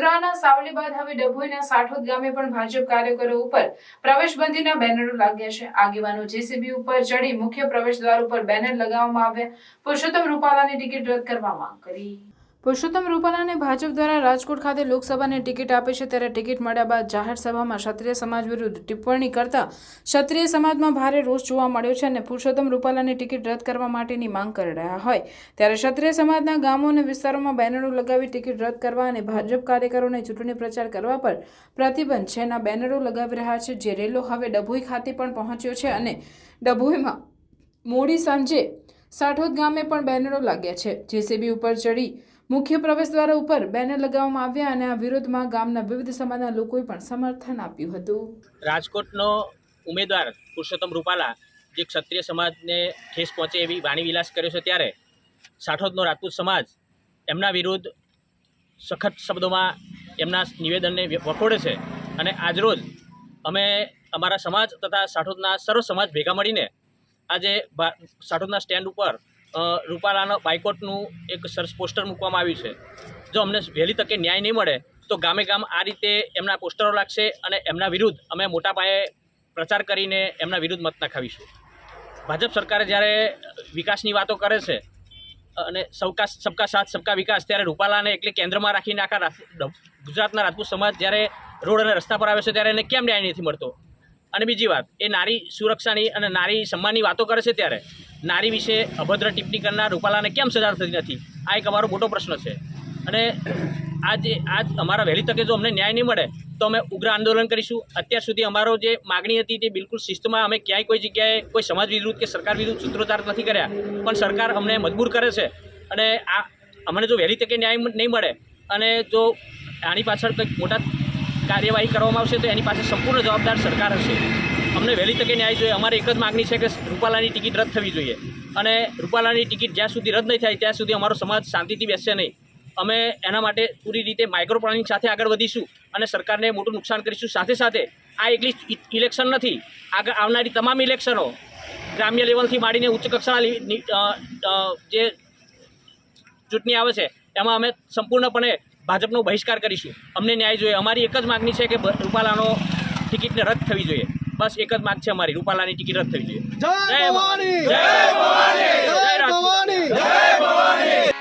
ગોધરાના સાવલી બાદ હવે ડભોઈના સાઠોદ ગામે પણ ભાજપ કાર્યકરો ઉપર પ્રવેશબંધીના બેનરો લાગ્યા છે. આગેવાનો જેસીબી ઉપર ચડી મુખ્ય પ્રવેશ દ્વાર ઉપર બેનર લગાવવામાં આવ્યા. પુરુષોત્તમ રૂપાલાની ટિકિટ રદ કરવા માંગ કરી. પુરુષોત્તમ રૂપાલાને ભાજપ દ્વારા રાજકોટ ખાતે લોકસભાની ટિકિટ આપે છે ત્યારે ટિકિટ મળ્યા બાદ જાહેર સભામાં ક્ષત્રિય સમાજ વિરુદ્ધ ટિપ્પણી કરતા ક્ષત્રિય સમાજમાં ભારે રોષ જોવા મળ્યો છે અને પુરુષોત્તમ રૂપાલાની ટિકિટ રદ કરવા માટેની માંગ કરી રહ્યા હોય. ત્યારે ક્ષત્રિય સમાજના ગામો અને વિસ્તારોમાં બેનરો લગાવી ટિકિટ રદ કરવા અને ભાજપ કાર્યકરોને ચૂંટણી પ્રચાર કરવા પર પ્રતિબંધ છે. એના બેનરો લગાવી રહ્યા છે જે રેલો હવે ડભોઈ ખાતે પણ પહોંચ્યો છે અને ડભોઈમાં મોડી સાંજે સાઠોદ ગામે પણ બેનરો લાગ્યા છે. જેસીબી ઉપર ચડી મુખ્ય પ્રવેશ દ્વાર ઉપર બેનર લગાવવામાં આવ્યા અને આ વિરોધમાં ગામના વિવિધ સમાજના લોકોએ પણ સમર્થન આપ્યું હતું. રાજકોટનો ઉમેદવાર પુરુષોત્તમ રૂપાલા જે ક્ષત્રિય સમાજને ઠેસ પહોંચે એવી વાણી વિલાસ કર્યો છે ત્યારે સાઠોદનો રાજપૂત સમાજ એમના વિરુદ્ધ સખત શબ્દોમાં એમના નિવેદનને વખોડે છે અને આજરોજ અમે અમારા સમાજ તથા સાઠોદના સર્વ સમાજ ભેગા મળીને આજે સાઠોદના સ્ટેન્ડ ઉપર રૂપાલાનો બાયકોટનું એક સરસ પોસ્ટર મૂકવામાં આવ્યું છે. જો અમને વહેલી તકે ન્યાય નહીં મળે, તો ગામે ગામ આ રીતે એમના પોસ્ટરો લાગશે અને એમના વિરુદ્ધ અમે મોટા પાયે પ્રચાર કરીને એમના વિરુદ્ધ મત નખાવીશું. ભાજપ સરકારે જ્યારે વિકાસની વાતો કરે છે, અને સૌકા સબકા સાથ, સબકા વિકાસ, ત્યારે રૂપાલાને એટલે કેન્દ્રમાં રાખીને આખા ગુજરાતના રાજપૂત સમાજ જ્યારે રોડ અને રસ્તા પર આવે છે, ત્યારે એને કેમ ન્યાય નથી મળતો? અને બીજી વાત, એ નારી સુરક્ષાની અને નારી સન્માનની વાતો કરે છે ત્યારે, નારી વિશે અભદ્ર ટિપ્પણી કરનાર રૂપાલાને કેમ સજા થતી નથી? આ એક અમારો મોટો પ્રશ્ન છે. અને આજ આજ અમારા વહેલી તકે જો અમને ન્યાય નહીં મળે, તો અમે ઉગ્ર આંદોલન કરીશું. અત્યાર સુધી અમારો જે માગણી હતી તે બિલકુલ શિસ્તમાં અમે ક્યાંય કોઈ જગ્યાએ કોઈ સમાજ વિરુદ્ધ કે સરકાર વિરુદ્ધ સૂત્રોચ્ચાર નથી કર્યા. પણ સરકાર અમને મજબૂર કરે છે. અને આ, અમને જો વહેલી તકે ન્યાય નહીં મળે, અને જો આની પાછળ કંઈક મોટા કાર્યવાહી કરવામાં આવશે તો એની પાસે સંપૂર્ણ જવાબદાર સરકાર હશે. અમને વહેલી તકે ન્યાય જોઈએ. અમારે એક જ માગણી છે કે રૂપાલાની ટિકિટ રદ થવી જોઈએ. અને રૂપાલાની ટિકિટ જ્યાં સુધી રદ નહીં થાય, ત્યાં સુધી અમારો સમાજ શાંતિથી બેસશે નહીં. અમે એના માટે પૂરી રીતે માઇક્રો પ્લાનિંગ સાથે આગળ વધીશું અને સરકારને મોટું નુકસાન કરીશું. સાથે સાથે આ એકલી ઇલેક્શન નથી. આગળ આવનારી તમામ ઇલેક્શનો ગ્રામ્ય લેવલથી માંડીને ઉચ્ચ કક્ષાના જે ચૂંટણી આવે છે, એમાં અમે સંપૂર્ણપણે ભાજપનો બહિષ્કાર કરીશું. અમને ન્યાય જોઈએ. અમારી એક જ માગણી છે કે રૂપાલાનો ટિકિટને રદ થવી જોઈએ. બસ એક જ માગ છે અમારી. રૂપાલાની ટિકિટ રદ થવી જોઈએ. જય ભવાની! જય ભવાની! જય જય ભવાની!